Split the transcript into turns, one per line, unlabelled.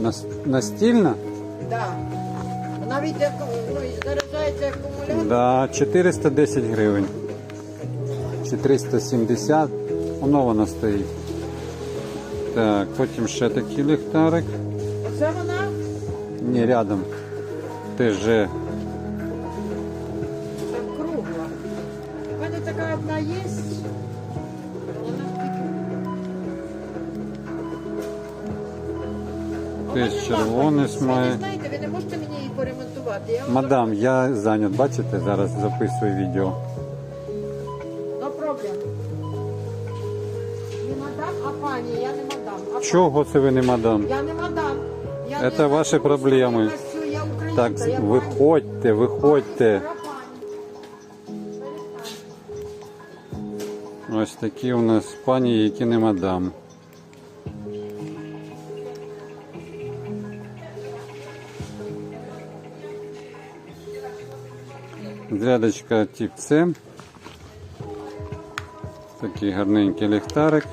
Нас- Настільна?
Да. Навіть як, ну, і заряджається акумулятор.
Да, 410 гривень. Чи 370. Воно вона стоїть. Так, потім ще такий ліхтарик.
Оце вона
Ні, рядом. ТЖ.
так кругла. У мене така одна є.
Теж червоний
не знаєте, ви не можете мені її поремонтувати. Я вам
Мадам, я зайнят, бачите, зараз записую відео.
No problem. Не мадам, а пані, я не мадам. А
Чого це ви не мадам?
Я не мадам. Я не
ваші проблеми.
Я працюю, я українка,
Так,
я пані.
виходьте, виходьте.
Пані.
Ось такі у нас пані, які не мадам. Зарядочка тип С. Такий гарненький ліхтарик.